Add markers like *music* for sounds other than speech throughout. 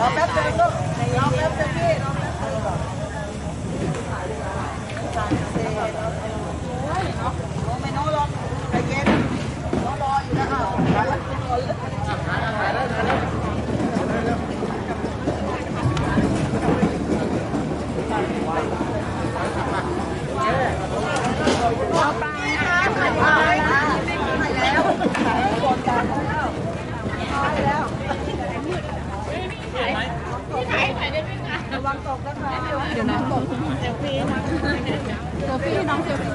รอแป๊บเดียวลูกรอแป๊บเดียวพี่รอแป๊บเดียวโอ้ไม่น้องรอใจเย็นน้องรออยู่นะถ่ายแล้วถ่ายแล้วถ่ายแล้ว ระวังตกนะคะเดี๋ยวน้องบอกเซลฟี่นะเซลฟี่น้องเซลฟี่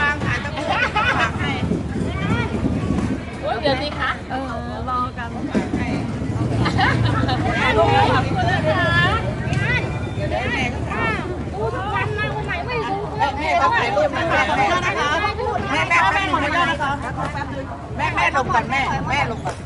วางขายตะกั่วฝากให้เดี๋ยวสิคะเออรอกันขอบคุณนะคะพูดทุกวันมาวันไหนไม่รู้แม่เขาถ่ายรูปนะแม่แม่นะคะแม่แม่แม่ขออนุญาตนะคะแม่แม่ลงก่อนแม่แม่ลงก่อน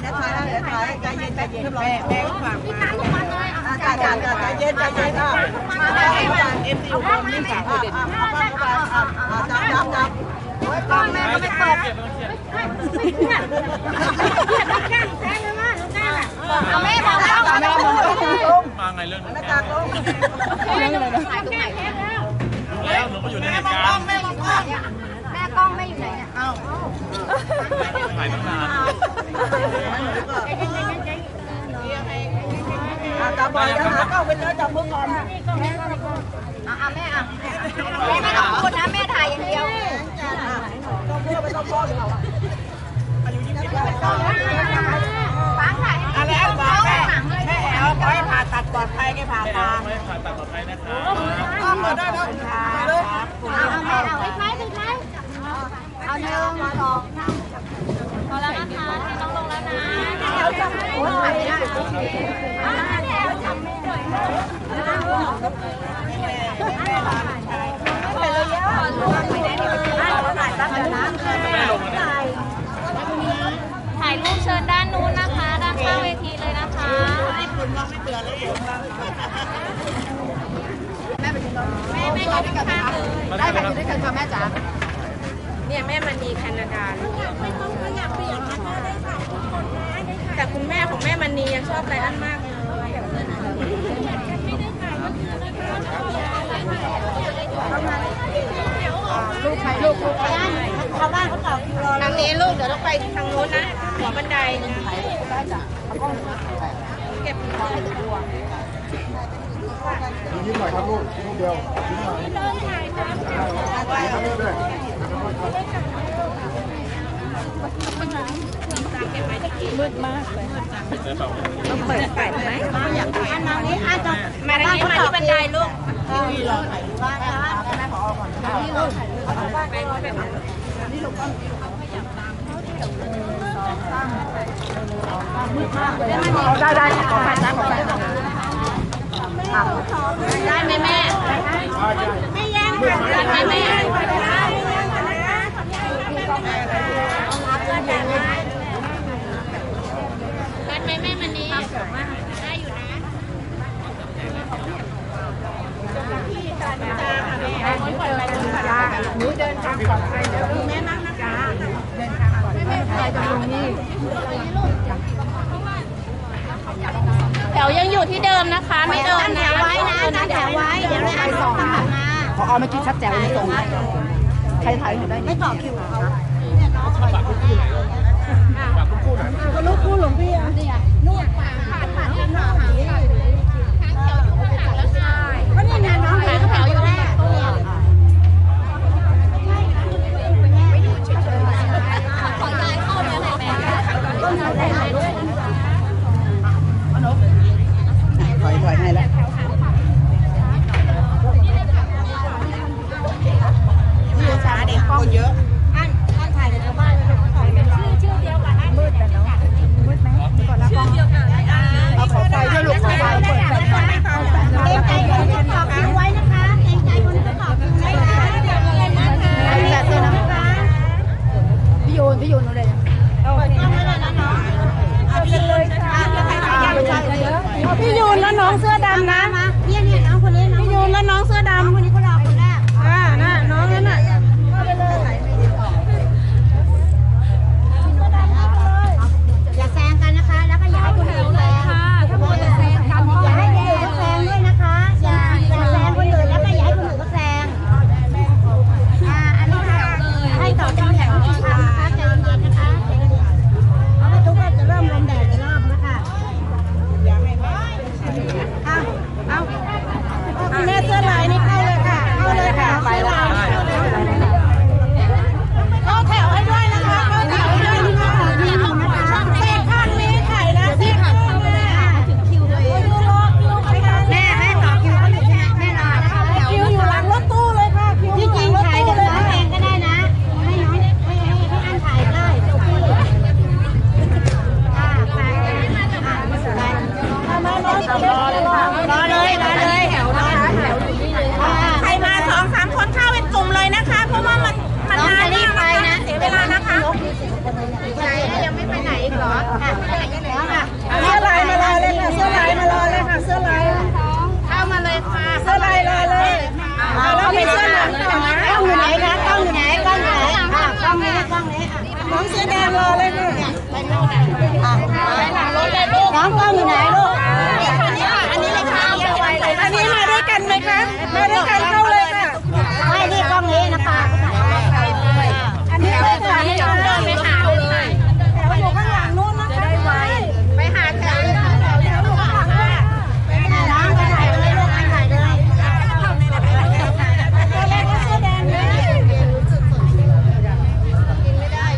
เดี๋ยวถ่ายนะเดี๋ยวถ่ายใจเย็นใจเย็นแม่แม่ฝากพี่น้ำทุกวันเลยอะจ่าจ่าจ่าใจเย็นใจเย็นอะมาแม่ให้ก่อนเอ็มซีอยู่ความนิ่งอะอะอะอะอะอะจับจับจับโอ้ยกล้องแม่ก็ไม่เปิดเอาแม่บอกแล้วแม่มองกล้องลงมาไงเรื่องหนี้น้าตากลงถ่ายตรงไหนแค่แล้วแล้วหนูก็อยู่ในเหตุการณ์แม่มองกล้องแม่ กล้องแม่อยู่ไหนเนี่ยเอ้าถ่ายตั้งนานจับไปแล้วหากล้องไปเลยจับมือก่อนอะอะแม่อะแม่ไม่ต้องพูดนะแม่ถ่ายอย่างเดียวต้องพูดไปต้องพ่อหรือเปล่าฟังถ่ายอะไรบอกแม่แม่แอ๋วขอให้ผ่าตัดปลอดภัยให้ผ่าตาเอาไม่ผ่าตัดปลอดภัยนะครับก็เปิดได้แล้วมาเลยเอาเอาแม่เอาไว้ไหมไว้ไหม หนึ่งสองพอแล้วนะคะให้น้องลงแล้วนะโอ้ยถ่ายไม่ได้อะแม่จำไม่ได้ไปเลยเยอะไปได้ดีไปถ่ายแป๊บเดียวนะไม่ลงนะถ่ายรูปเชิญด้านนู้นนะคะ ด้านข้างเวทีเลยนะคะแม่แม่ก็ด้วยกันค่ะมาได้ครับด้วยกันค่ะแม่จ๋า เนี่ยแม่มณีแคนาดาลูกไม่ต้องขยับเปลี่ยนนะคะได้ค่ะทุกคนนะได้ค่ะแต่คุณแม่ของแม่มณียังชอบไรอันมากเลยลูกใครลูกลูกใครชาวบ้านเขาต่อคิวรอทางนี้ลูกเดี๋ยวต้องไปทางโน้นนะหัวบันไดเก็บของให้ดูยิ้มหน่อยครับลูกลูกเดียวยิ้มหน่อยยิ้ มืด้วยเจอเปล่าเปิดไฟไหมอันนี้อาจจะมาทางนี้มาที่บันไดลูกได้ได้ขอแฟนนะขอแฟนได้ไหมแม่ไม่แย่งกันได้ไหมแม่ ได้ไหมแม่มันนี้ได้อยู่นะแถวยังอยู่ที่เดิมนะคะ ไม่เดินนะไว้นะตั้งแถวไว้ เดี๋ยวได้สองมาพอเอาเมื่อกี้ชัดแจ๋วเลยตรงใครถ่ายหนูได้ไม่ต่อคิวเขา ก็นี่ไงน้องแถวแถวอยู่แรกขอยายเข้าไปเลยแม่ ถอยถอยให้แล้วช้าเด็กคนเยอะ อันอันถ่ายกับชาวบ้านเลยชื่อชื่อเดียวกันมืดแต่เนาะมืดไหมก่อนนะกล้อง เอาขอไฟด้วยลูกขอไฟเปิดไฟ เกรงใจคนที่ตอบคิวไว้นะคะเกรงใจคนที่ตอบคิวไว้นะคะเดี๋ยวเงินนะคะ อันนี้แบบเสื้อนะพี่โยนพี่โยนเอาเลย พี่ยูนแล้วน้องเสื้อดำนะเนี่ยเนี่ยน้องคนนี้น้องพี่ยูนแล้วน้องเสื้อดำคนนี้เขารอคนแรกอ่าน่ะน้องนั่นน่ะอย่าแซงกันนะคะ แล้วก็อย่าให้คนอื่นแซงถ้าโมจะแซงกันอย่าให้คนอื่นเขาแซงด้วยนะคะ อย่าอย่าแซงคนอื่นแล้วก็อย่าให้คนอื่นเขาแซงอ่าอันนี้ค่ะให้ต่อเป็นแถวที่ทำนะคะใจเย็นๆนะคะใจเย็นๆเพราะว่าทุกคนจะเริ่มลมแดดอีกรอบนะคะ เอาเอาแม่เสื้อลายนี่เข้าเลยค่ะ เข้าเลยค่ะ ไปแล้ว เข้าแถวให้ด้วยนะคะ เข้าแถวให้ด้วยนะคะนี่นะคะเศษข้างนี้ไข่แล้วเศษข้างนี้ถึงคิวตัวเองแม่แม่ต่อคิวเขาอยู่ใช่ไหมแม่รอนะคะคิวอยู่หลังรถตู้เลยค่ะคิวที่จริงถ่ายเดี๋ยวน้องเองก็ได้นะ ให้น้องให้ให้ให้อันถ่ายได้โอเคอ่าไปอ่าไม่เป็นไรมาน้องรอเลยค่ะรอ เลยรอเลยแถวนะคะแถวอยู่นี่เลยค่ะใครมาสองสามคนเข้าเป็นกลุ่มเลยนะคะ เพราะว่ามันมันน้องนานจะรีบไปนะเสียเวลานะคะใจยังไม่ไปไหนอีกเหรออะไปไหนค่ะเสื้อลายมารอเลยค่ะเสื้อลายมารอเลยค่ะเสื้อลายเข้ามาเลยค่ะเสื้อลายรอเลยแล้วมีเสื้อหนังต่อนะกล้องอยู่ไหนคะกล้องอยู่ไหนกล้องอยู่ไหนอะกล้องนี้กล้องนี้อะน้องเสื้อแดงรอเลยค่ะอะไปหลังรถเลยลูกน้องกล้องอยู่ไหนลูก อันนี้มาด้วยกันไหมคะมาด้วยกันเข้าเลยค่ะ ไม่นี่กล้องนี้นะคะ อันนี้เลยค่ะ เดินไปหาเลยค่ะ อยู่ข้างหลังนู้นนะจะได้ไว ไปหาแถว น้องก็ถ่ายเลยลูกถ่ายเลย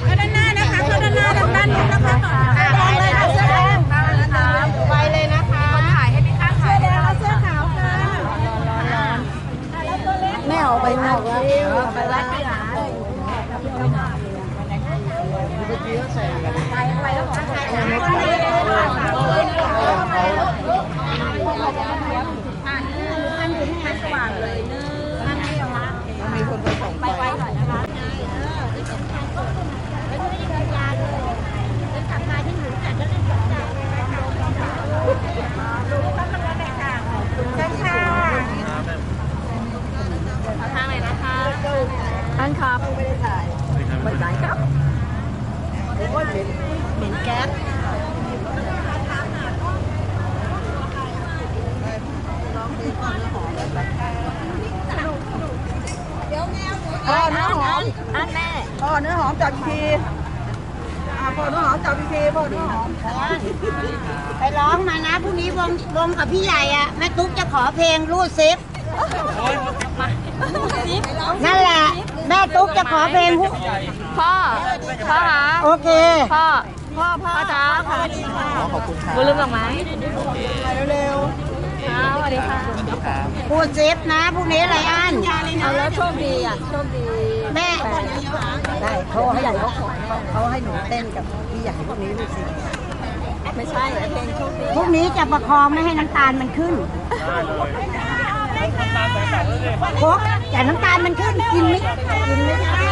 เข้าด้านหน้านะคะเข้าด้านหน้าด้านด้านนู้นนะคะ ไปเลยค่ะเสื้อแดง ไปเลยนะคะถ่ายให้พี่ข้างถ่าย เสื้อขาวค่ะแม่ ออกไปนอกแล้วไปรัดไปหามีคนไปส่งไป ทางไหนนะคะ ท่านครับไม่ได้ถ่ายไม่ได้ครับโอ้ยเหม็นเหม็นแก๊สพ่อเนื้อหอมอันแม่พ่อเนื้อหอมจับพีอ่าพ่อเนื้อหอมจับพีพ่อเนื้อหอมไปร้องมานะพรุ่งนี้วงวงกับพี่ใหญ่อะแม่ตุ๊กจะขอเพลงรูดซิป นั่นแหละ แม่ตุ๊กจะขอเพลงผู้พ่อ พ่อคะโอเค พ่อ พ่อ พ่อจ้าขอบคุณค่ะบุลืมดอกไม้เร็วค่ะสวัสดีค่ะพูดเซฟนะพรุ่งนี้ไรอันเอาแล้วโชคดีอะ โชคดี แม่ได้เขาให้หนูเขาให้หนูเต้นกับพี่ใหญ่พวกนี้ดูสิไม่ใช่เพลงโชคดีพรุ่งนี้จะประคองไม่ให้น้ำตาลมันขึ้น ครบแต่น้ำตาลมันขึ้นกินไม่กินไม่ได้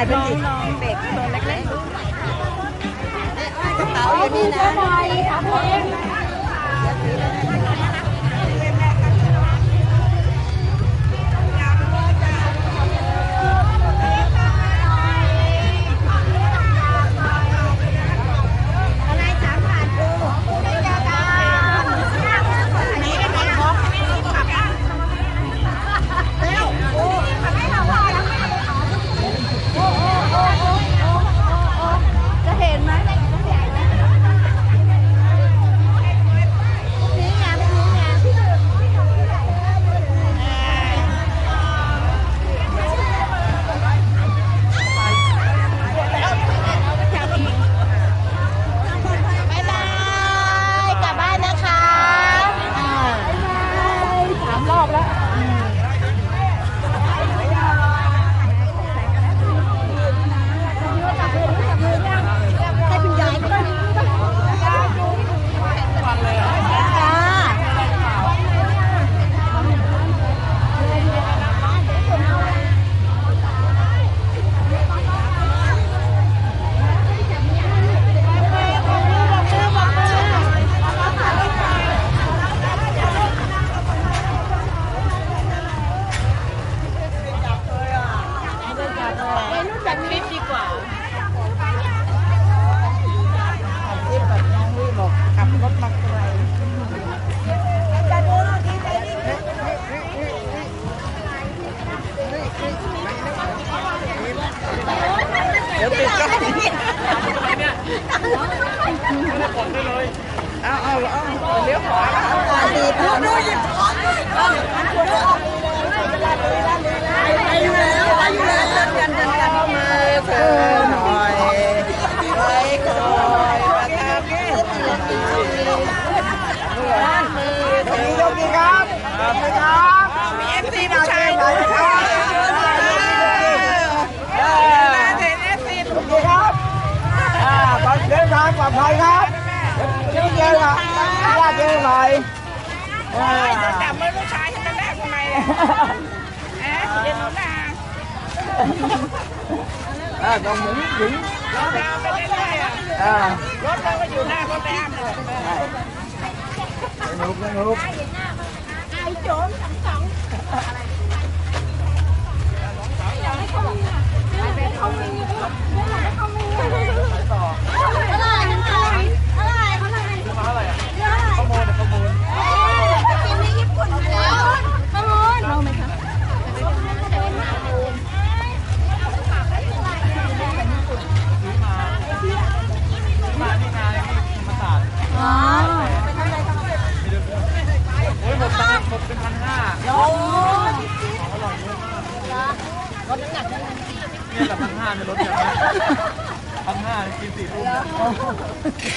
ายเป็นจิตน้องเด็กตัวเล็กกระเป๋าอยู่นี่นะ à chị nó là à con muốn dính nó đâu cái đến đây à à nó đâu cái dù na con tam rồi nước nước ai trốn sẵn sẵn không minh không minh không mua được không mua. Chị đi giúp quần mà Oh. *laughs*